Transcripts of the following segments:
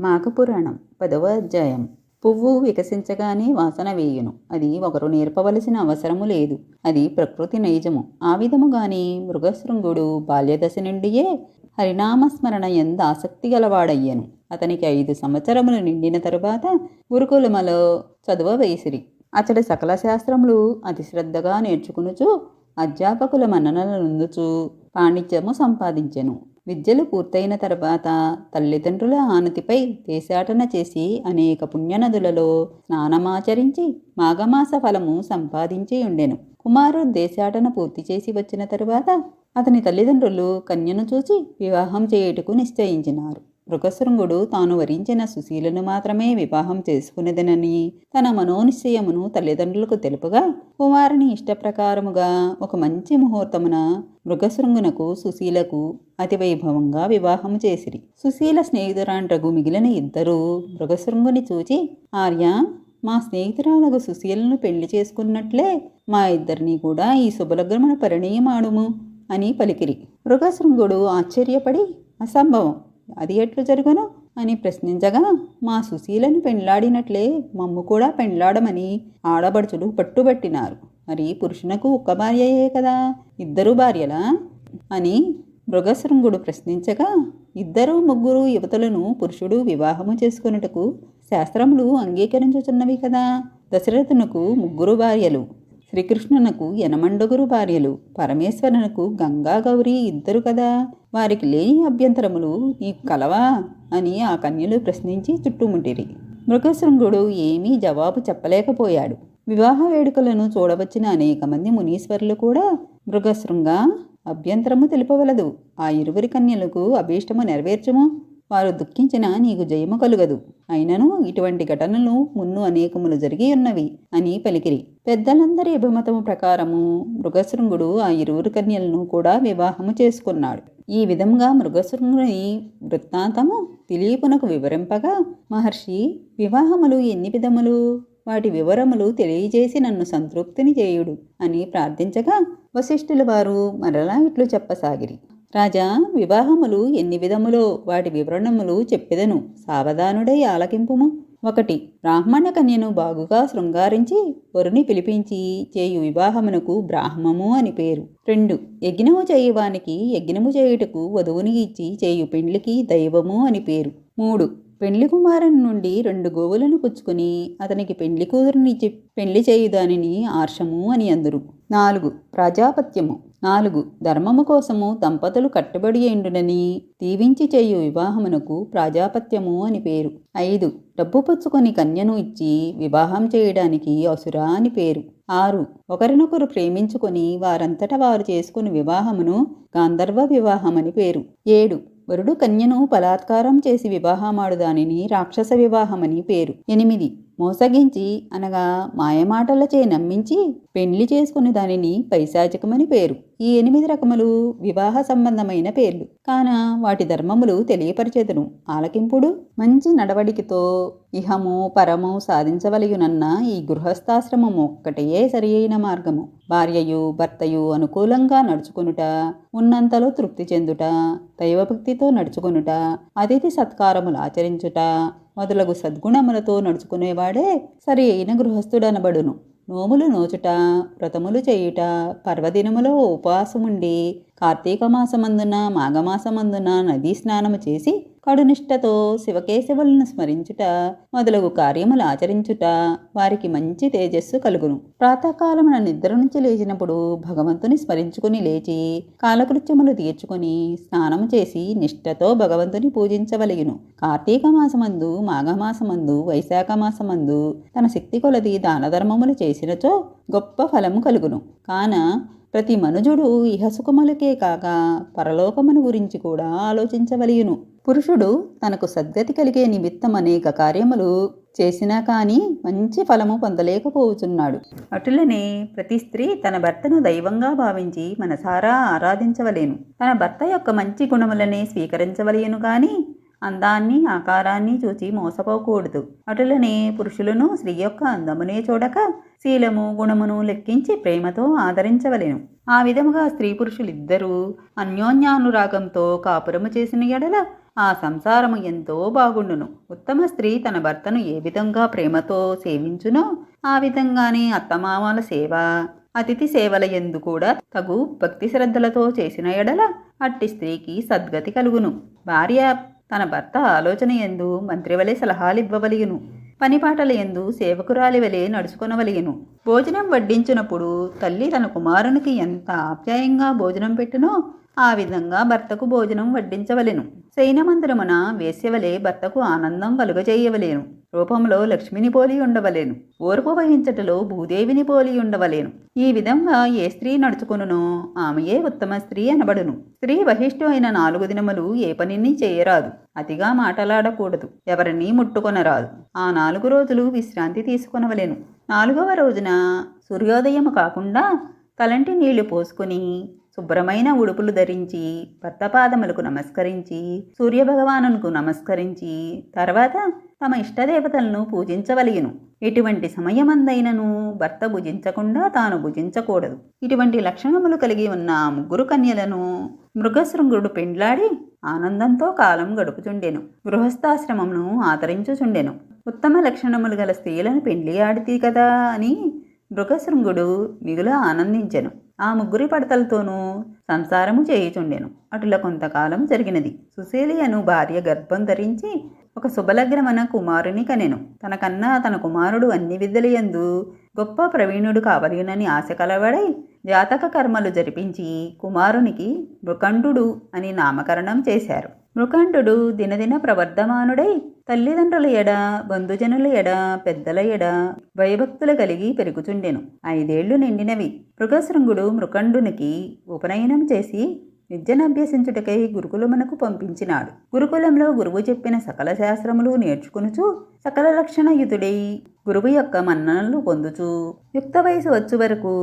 మాఘపురాణం పదవ అధ్యాయం. పువ్వు వికసించగానే వాసన వేయును. అది ఒకరు నేర్పవలసిన అవసరము లేదు. అది ప్రకృతి నైజము. ఆ విధముగాని మృగశృంగుడు బాల్యదశ నుండియే హరినామస్మరణ ఎందు ఆసక్తి గలవాడయ్యను. అతనికి ఐదు సంవత్సరములు నిండిన తరువాత గురుకులమలో చదువ వేసిరి. అతడి సకల శాస్త్రములు అతి శ్రద్ధగా నేర్చుకునుచు అధ్యాపకుల మన్ననలనుందుచు పాండిత్యము సంపాదించెను. విద్యలు పూర్తయిన తర్వాత తల్లిదండ్రుల ఆనతిపై దేశాటన చేసి అనేక పుణ్యనదులలో స్నానమాచరించి మాఘమాస ఫలము సంపాదించి ఉండెను కుమారుడు దేశాటన పూర్తి చేసి వచ్చిన తరువాత అతని తల్లిదండ్రులు కన్యను చూసి వివాహం చేయుటకు నిశ్చయించినారు. మృగశృంగుడు తాను వరించిన సుశీలను మాత్రమే వివాహం చేసుకునేదనని తన మనోనిశ్చయమును తల్లిదండ్రులకు తెలుపగా కుమారుని ఇష్టప్రకారముగా ఒక మంచి ముహూర్తమున మృగశృంగునకు సుశీలకు అతి వైభవంగా వివాహము చేసిరి. సుశీల స్నేహితురాండ్రగు మిగిలిన ఇద్దరూ మృగశృంగుని చూచి ఆర్య మా స్నేహితురాలకు సుశీలను పెళ్ళి చేసుకున్నట్లే మా ఇద్దరిని కూడా ఈ శుభలగ్నమును పరిణయమాడుము అని పలికిరి. మృగశృంగుడు ఆశ్చర్యపడి అసంభవం. అది ఎట్లు జరుగును? అని ప్రశ్నించగా మా సుశీలను పెండ్లాడినట్లే మమ్ము కూడా పెండ్లాడమని ఆడబడుచులు పట్టుబట్టినారు మరి పురుషునకు ఒక్క భార్యయే కదా? ఇద్దరు భార్యలా? అని మృగశృంగుడు ప్రశ్నించగా ఇద్దరు ముగ్గురు యువతులను పురుషుడు వివాహము చేసుకొనుటకు శాస్త్రములు అంగీకరించుచున్నవి కదా? దశరథునకు ముగ్గురు భార్యలు. శ్రీకృష్ణునకు యనమండుగురు భార్యలు పరమేశ్వరునకు గంగా గౌరీ ఇద్దరు కదా? వారికి లేని అభ్యంతరములు నీకు కలవా? అని ఆ కన్యలు ప్రశ్నించి చుట్టుముట్టిరి. మృగశృంగుడు ఏమీ జవాబు చెప్పలేకపోయాడు. వివాహ వేడుకలను చూడవచ్చిన అనేక మంది మునీశ్వరులు కూడా మృగశృంగ అభ్యంతరము తెలుపవలదు. ఆ ఇరువురి కన్యలకు అభీష్టము నెరవేర్చుము. వారు దుఃఖించిన నీకు జయము కలుగదు. అయినను ఇటువంటి ఘటనలు మున్ను అనేకములు జరిగి ఉన్నవి అని పలికిరి. పెద్దలందరి అభిమతము ప్రకారము మృగశృంగుడు ఆ ఇరువురు కన్యలను కూడా వివాహము చేసుకున్నాడు. ఈ విధంగా మృగశృంగుని వృత్తాంతము దిలీపునకు వివరింపగా మహర్షి వివాహములు ఎన్ని విధములు? వాటి వివరములు తెలియజేసి నన్ను సంతృప్తిని చేయుడు అని ప్రార్థించగా వశిష్ఠుల వారు మరలా ఇట్లు చెప్పసాగిరి. రాజా వివాహములు ఎన్ని విధములో? వాటి వివరణములు చెప్పెదను. సావధానుడై ఆలకింపుము. ఒకటి బ్రాహ్మణ కన్యను బాగుగా శృంగారించి వరుని పిలిపించి చేయు వివాహమునకు బ్రాహ్మము అని పేరు. రెండు యజ్ఞము చేయవానికి యజ్ఞము చేయుటకు వధువుని ఇచ్చి చేయు పెండ్లికి దైవము అని పేరు. మూడు పెండ్లి కుమారుని నుండి రెండు గోవులను పుచ్చుకుని అతనికి పెండ్లి కూతురునిచ్చి పెండ్లి చేయు దానిని ఆర్షము అని అందురు. నాలుగు ప్రజాపత్యము. నాలుగు ధర్మము కోసము దంపతులు కట్టుబడి ఎండునని దీవించి చేయు వివాహమునకు ప్రాజాపత్యము అని పేరు. ఐదు డబ్బు పుచ్చుకొని కన్యను ఇచ్చి వివాహం చేయడానికి అసురా అని పేరు. ఆరు ఒకరినొకరు ప్రేమించుకొని వారంతట వారు చేసుకుని వివాహమును గాంధర్వ వివాహమని పేరు. ఏడు వరుడు కన్యను బలాత్కారం చేసి వివాహమాడు దానిని రాక్షస వివాహమని పేరు. ఎనిమిది మోసగించి అనగా మాయమాటలచే నమ్మించి పెండ్లి చేసుకుని దానిని పైశాచికమని పేరు. ఈ ఎనిమిది రకములు వివాహ సంబంధమైన పేర్లు. కాన వాటి ధర్మములు తెలియపరిచేదను. ఆలకింపుడు మంచి నడవడికతో ఇహము పరము సాధించవలయునన్న ఈ గృహస్థాశ్రమము ఒక్కటే సరి అయిన మార్గము. భార్యయు భర్తయు అనుకూలంగా నడుచుకునుట ఉన్నంతలో తృప్తి చెందుట దైవభక్తితో నడుచుకునుట అతిథి సత్కారములు ఆచరించుట మొదలగు సద్గుణములతో నడుచుకునేవాడే సరి అయిన గృహస్థుడనబడును. నోములు నోచుట వ్రతములు చేయుట పర్వదినములో ఉపవాసముండి కార్తీక మాసమందున మాఘమాసమందున నదీ స్నానము చేసి కడునిష్టతో శివకేశవులను స్మరించుట మొదలగు కార్యములు ఆచరించుట వారికి మంచి తేజస్సు కలుగును. ప్రాతకాలమున నిద్ర నుంచి లేచినప్పుడు భగవంతుని స్మరించుకుని లేచి కాలకృత్యములు తీర్చుకొని స్నానం చేసి నిష్ఠతో భగవంతుని పూజించవలయును కార్తీక మాసమందు మాఘమాసమందు వైశాఖ మాసమందు తన శక్తి కొలది దాన ధర్మములు చేసినచో గొప్ప ఫలము కలుగును. కాన ప్రతి మనుజుడు ఇహసుఖములకే కాక పరలోకమును గురించి కూడా ఆలోచించవలయును. పురుషుడు తనకు సద్గతి కలిగే నిమిత్తం అనేక కార్యములు చేసినా కానీ మంచి ఫలము పొందలేకపోతున్నాడు అటులనే ప్రతి స్త్రీ తన భర్తను దైవంగా భావించి మనసారా ఆరాధించవలేను. తన భర్త యొక్క మంచి గుణములనే స్వీకరించవలేను కానీ అందాన్ని ఆకారాన్ని చూచి మోసపోకూడదు. అటులనే పురుషులను స్త్రీ యొక్క అందమునే చూడక శీలము గుణమును లెక్కించి ప్రేమతో ఆదరించవలెను. ఆ విధముగా స్త్రీ పురుషులిద్దరూ అన్యోన్యానురాగంతో కాపురము చేసిన ఎడల ఆ సంసారము ఎంతో బాగుండును. ఉత్తమ స్త్రీ తన భర్తను ఏ విధంగా ప్రేమతో సేవించునో ఆ విధంగానే అత్తమామల సేవ అతిథి సేవల ఎందు కూడా తగు భక్తి శ్రద్ధలతో చేసిన ఎడల అట్టి స్త్రీకి సద్గతి కలుగును. భార్య తన భర్త ఆలోచన ఎందు మంత్రివలే సలహాలివ్వవలియును. పనిపాటల ఎందు సేవకురాలి వలె నడుచుకొనవలియును. భోజనం వడ్డించినప్పుడు తల్లి తన కుమారునికి ఎంత ఆప్యాయంగా భోజనం పెట్టునో ఆ విధంగా భర్తకు భోజనం వడ్డించవలెను. శయనమందిరమున వేశ్యవలే భర్తకు ఆనందం కలుగజేయవలేను. రూపంలో లక్ష్మిని పోలి ఉండవలేను. ఓర్పు వహించటలో భూదేవిని పోలి ఉండవలేను. ఈ విధంగా ఏ స్త్రీ నడుచుకొనునో ఆమెయే ఉత్తమ స్త్రీ అనబడును. స్త్రీ వహిష్ఠు అయిన నాలుగు దినములు ఏ పనిని చేయరాదు. అతిగా మాటలాడకూడదు. ఎవరిని ముట్టుకొనరాదు. ఆ నాలుగు రోజులు విశ్రాంతి తీసుకొనవలేను. నాలుగవ రోజున సూర్యోదయం కాకుండా తలంటి నీళ్ళు పోసుకుని శుభ్రమైన ఉడుపులు ధరించి భర్తపాదములకు నమస్కరించి సూర్యభగవానునికి నమస్కరించి తర్వాత తమ ఇష్టదేవతలను పూజించవలయును. ఎటువంటి సమయమందైనను భర్త భుజించకుండా తాను భుజించకూడదు. ఇటువంటి లక్షణములు కలిగి ఉన్న ఆ ముగ్గురు కన్యలను మృగశృంగుడు పెండ్లాడి ఆనందంతో కాలం గడుపుచుండెను. గృహస్థాశ్రమమును ఆదరించుచుండెను. ఉత్తమ లక్షణములు గల స్త్రీలను పెండ్లి ఆడితే కదా అని మృగశృంగుడు మిగుల ఆనందించెను. ఆ ముగ్గురి పడతలతోనూ సంసారము చేయుచుండెను. అటుల కొంతకాలం జరిగినది. సుశీలియను భార్య గర్భం ధరించి ఒక శుభలగ్నమన కుమారుని కనెను. తనకన్నా తన కుమారుడు అన్ని విద్యలయందు గొప్ప ప్రవీణుడు కావలినని ఆశ కలవడై జాతక కర్మలు జరిపించి కుమారునికి మృకంఠుడు అని నామకరణం చేశారు. మృకంఠుడు దినదిన ప్రవర్ధమానుడై తల్లిదండ్రుల ఎడ బంధుజనుల ఎడ పెద్దల ఎడ భయభక్తులు కలిగి పెరుగుచుండెను. ఐదేళ్ళు నిండినవి. మృగశృంగుడు మృకండునికి ఉపనయనం చేసి విద్యనభ్యసించుటకై గురుకులమునకు పంపించినాడు. గురుకులంలో గురువు చెప్పిన సకల శాస్త్రములు నేర్చుకునుచు సకల లక్షణయుతుడై గురువు యొక్క మన్ననలు పొందుచు యుక్త వయసు వచ్చు వరకు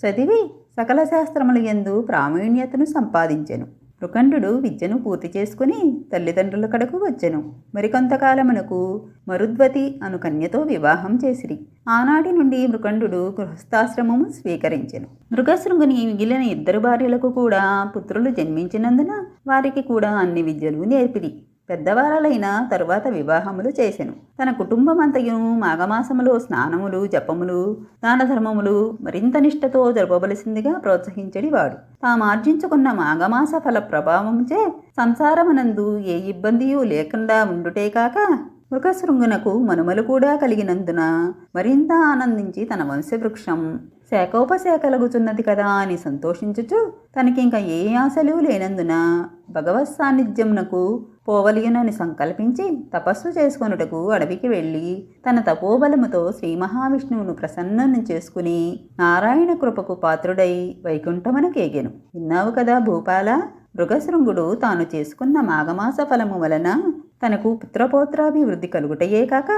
చదివి సకల శాస్త్రముల యందు ప్రావీణ్యతను సంపాదించెను. మృకండు విద్యను పూర్తి చేసుకుని తల్లిదండ్రుల కడకు వచ్చెను. మరికొంతకాలమునకు మరుద్వతి అను కన్యతో వివాహం చేసిరి. ఆనాటి నుండి మృకండు గృహస్థాశ్రమము స్వీకరించెను. మృగశృంగుని మిగిలిన ఇద్దరు భార్యలకు కూడా పుత్రులు జన్మించినందున వారికి కూడా అన్ని విద్యలు నేర్పిరి. పెద్దవారలైన తరువాత వివాహములు చేసెను. తన కుటుంబమంతయు మాఘమాసములో స్నానములు జపములు దాన ధర్మములు మరింత నిష్ఠతో జరపవలసిందిగా ప్రోత్సహించడి వాడు. తామార్జించుకున్న మాఘమాస ఫల ప్రభావంచే సంసారమునందు ఏ ఇబ్బందియూ లేకుండా ఉండుటే కాక మృగశృంగునకు మనుమలు కూడా కలిగినందున మరింత ఆనందించి తన వంశవృక్షం శాఖోపశాఖలగుచున్నది కదా అని సంతోషించుచు తనకింక ఏ ఆశలు లేనందున భగవత్ సాన్నిధ్యమునకు పోవలియునని సంకల్పించి తపస్సు చేసుకొనుటకు అడవికి వెళ్ళి తన తపోబలముతో శ్రీ మహావిష్ణువును ప్రసన్నం చేసుకుని నారాయణ కృపకు పాత్రుడై వైకుంఠమునకేగెను విన్నావు కదా భూపాల? మృగశృంగుడు తాను చేసుకున్న మాఘమాస ఫలము వలన తనకు పుత్రపోత్రాభివృద్ధి కలుగుటయే కాక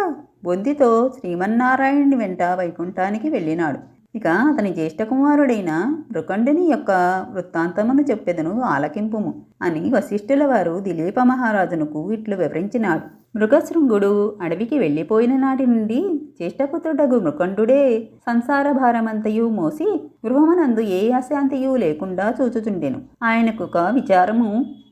బొందితో శ్రీమన్నారాయణుని వెంట వైకుంఠానికి వెళ్ళినాడు. ఇక అతని జ్యేష్ఠ కుమారుడైన మృకండుని యొక్క వృత్తాంతమును చెప్పెదను ఆలకింపుము అని వశిష్ఠుల వారు దిలీప మహారాజునకు ఇట్లు వివరించినాడు. మృగశృంగుడు అడవికి వెళ్ళిపోయిన నాటి నుండి జ్యేష్ఠపుత్రుడగు మృకండుడే సంసార భారమంతయు మోసి గృహమునందు ఏ అశాంతియు లేకుండా చూచుచుండెను. ఆయనకు ఒక విచారము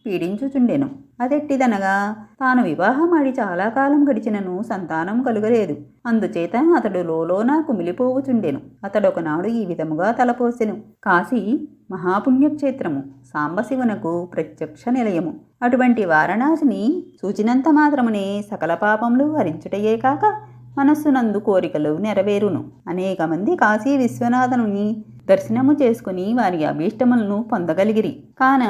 పీడించుచుండెను. అదెట్టిదనగా తాను వివాహమాడి చాలా కాలం గడిచినను సంతానం కలుగలేదు. అందుచేత అతడు లోలోన కుమిలిపోవుచుండెను. అతడు ఒకనాడు ఈ విధముగా తలపోసెను. కాశీ మహాపుణ్యక్షేత్రము సాంబశివునకు ప్రత్యక్ష నిలయము. అటువంటి వారణాసిని సూచినంత మాత్రమునే సకల పాపములు హరించుటయే కాక మనస్సునందు కోరికలు నెరవేరును. అనేక మంది కాశీ విశ్వనాథనుని దర్శనము చేసుకుని వారి అభీష్టములను పొందగలిగిరి. కాన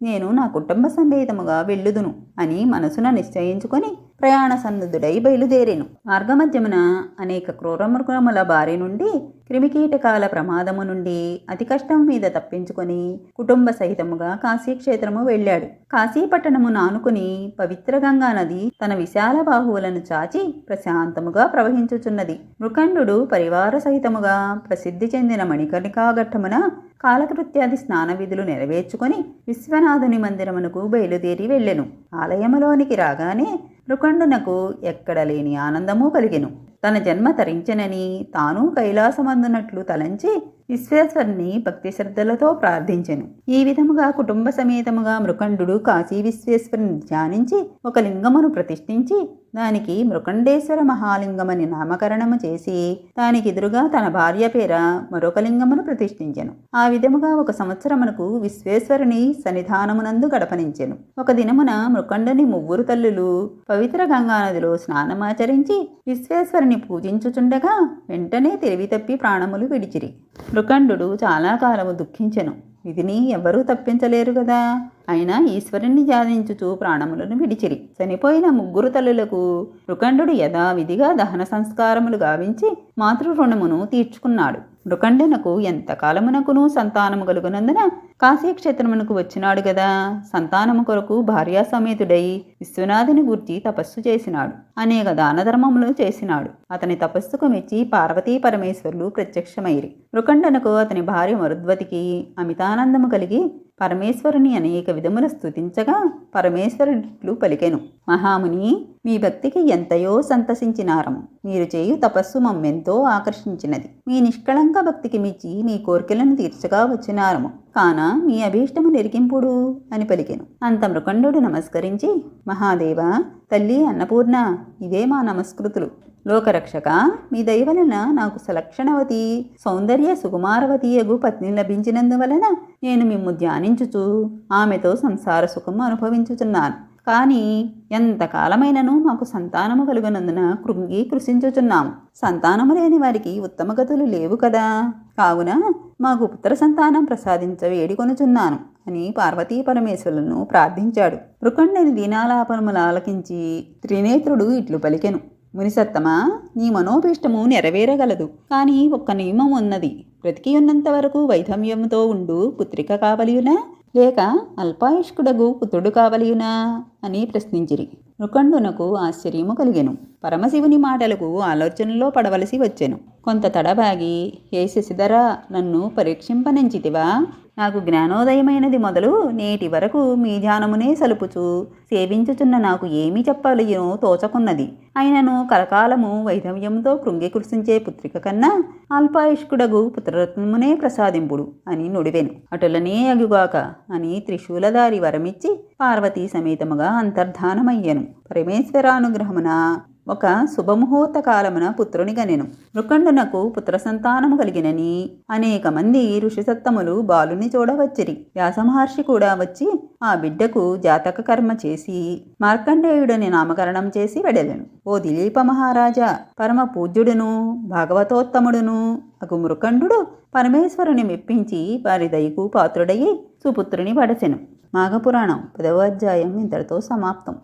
నేను నా కుటుంబ సమేతముగా వెళ్ళుదును అని మనసున నిశ్చయించుకొని ప్రయాణ సన్నద్ధుడై బయలుదేరాను. మార్గమధ్యమున అనేక క్రూరమృగముల బారి నుండి క్రిమికీటకాల ప్రమాదము నుండి అతి కష్టం మీద తప్పించుకొని కుటుంబ సహితముగా కాశీక్షేత్రము వెళ్ళాడు. కాశీపట్టణము నానుకుని పవిత్ర గంగా నది తన విశాల బాహువులను చాచి ప్రశాంతముగా ప్రవహించుచున్నది. మృఖండు పరివార సహితముగా ప్రసిద్ధి చెందిన మణికర్ణికాఘట్టమున కాలకృత్యాది స్నాన విధులు నెరవేర్చుకొని విశ్వనాథుని మందిరమునకు బయలుదేరి వెళ్ళెను. ఆలయములోనికి రాగానే రుకండునకు ఎక్కడ లేని ఆనందము కలిగెను. తన జన్మ తరించనని తాను కైలాసమందునట్లు తలంచి విశ్వేశ్వరుని భక్తి శ్రద్ధలతో ప్రార్థించెను. ఈ విధముగా కుటుంబ సమేతముగా మృకండు కాశీ విశ్వేశ్వరుని ధ్యానించి ఒక లింగమును ప్రతిష్ఠించి దానికి మృకండేశ్వర మహాలింగమని నామకరణము చేసి దానికి ఎదురుగా తన భార్య పేర మరొక లింగమును ప్రతిష్ఠించెను. ఆ విధముగా ఒక సంవత్సరమునకు విశ్వేశ్వరుని సన్నిధానమునందు గడపనించెను. ఒక దినమున మృకండుని ముగ్గురు తల్లులు పవిత్ర గంగానదిలో స్నానమాచరించి విశ్వేశ్వరుని పూజించుచుండగా వెంటనే తెలివి తప్పి ప్రాణములు విడిచిరి. మృకండు చాలా కాలము దుఃఖించెను. విధిని ఎవరూ తప్పించలేరు కదా అయినా ఈశ్వరుణ్ణి ధ్యానించుచు ప్రాణములను విడిచిరి. చనిపోయిన ముగ్గురు తల్లులకు మృకండు యథావిధిగా దహన సంస్కారములు గావించి మాతృ రుణమును తీర్చుకున్నాడు. మృకండనకు ఎంతకాలమునకును సంతానము కలుగునందున కాశీక్షేత్రమునకు వచ్చినాడు గదా. సంతానము కొరకు భార్యా సమేతుడై విశ్వనాథుని గుర్చి తపస్సు చేసినాడు. అనేక దానధర్మములు చేసినాడు. అతని తపస్సుకు మెచ్చి పార్వతీ పరమేశ్వరులు ప్రత్యక్షమైరి మృకండనకు అతని భార్య మరుద్వతికి అమితానందము కలిగి పరమేశ్వరుని అనేక విధముల స్తుతించగా పరమేశ్వరుడిట్లు పలికెను. మహాముని మీ భక్తికి ఎంతయో సంతసించినారము మీరు చేయు తపస్సు మమ్మెంతో ఆకర్షించినది. మీ నిష్కళంక భక్తికి మించి మీ కోరికలను తీర్చగా వచ్చినారము. కాన మీ అభీష్టము నెరికింపుడు అని పలికెను. అంత మృకండు నమస్కరించి మహాదేవ తల్లి అన్నపూర్ణ ఇవే మా నమస్కృతులు. లోకరక్షక మీ దయవలన నాకు సలక్షణవతి. సౌందర్య సుకుమారవతి అగు పత్ని లభించినందువలన నేను మిమ్ము ధ్యానించుచు ఆమెతో సంసార సుఖం అనుభవించుచున్నాను. కానీ ఎంతకాలమైనను మాకు సంతానము కలుగునందున కృంగి కృషించుచున్నాము సంతానము లేని వారికి ఉత్తమ గతులు లేవు కదా. కావున మాకు పుత్ర సంతానం ప్రసాదించ వేడికొనుచున్నాను అని పార్వతీ పరమేశ్వరులను ప్రార్థించాడు. రుకండని దీనాలాపనములు ఆలకించి త్రినేత్రుడు ఇట్లు పలికెను. మునిసత్తమా? నీ మనోభీష్టము నెరవేరగలదు. కానీ ఒక్క నియమం ఉన్నది. బ్రతికి ఉన్నంత వరకు వైధమ్యముతో ఉండు పుత్రిక కావలియునా? లేక అల్పాయుష్కుడగు పుత్రుడు కావలియునా? అని ప్రశ్నించిరి. నృకండునకు ఆశ్చర్యము కలిగెను. పరమశివుని మాటలకు ఆలోచనలో పడవలసి వచ్చెను. కొంత తడబాగి ఏ శశిధరా నన్ను పరీక్షింపనించితివా నాకు జ్ఞానోదయమైనది మొదలు నేటి వరకు మీ ధ్యానమునే సలుపుచు సేవించుచున్న నాకు ఏమి చెప్పలేనో తోచకున్నది. అయినను కలకాలము వైధవ్యంతో కృంగి కురిసించే పుత్రిక కన్నా అల్పాయుష్కుడగు పుత్రరత్నమునే ప్రసాదింపుడు అని నుడివెను. అటులనే అగుగాక అని త్రిశూలధారి వరమిచ్చి పార్వతీ సమేతముగా అంతర్ధానమయ్యను. పరమేశ్వరానుగ్రహమున ఒక శుభముహూర్త కాలమున పుత్రుని గనెను మృకండునకు పుత్ర సంతానము కలిగినని అనేక మంది ఋషిసత్తములు బాలుని చూడవచ్చిరి. వ్యాసమహర్షి కూడా వచ్చి ఆ బిడ్డకు జాతక కర్మ చేసి మార్కండేయుడని నామకరణం చేసి వెడలెను. ఓ దిలీప మహారాజా పరమ పూజ్యుడును భాగవతోత్తముడును అగు మృకండు పరమేశ్వరుని మెప్పించి వారి దయకు పాత్రుడయి సుపుత్రుని పడసెను. మాఘపురాణం పదవ అధ్యాయం ఇంతటితో సమాప్తం.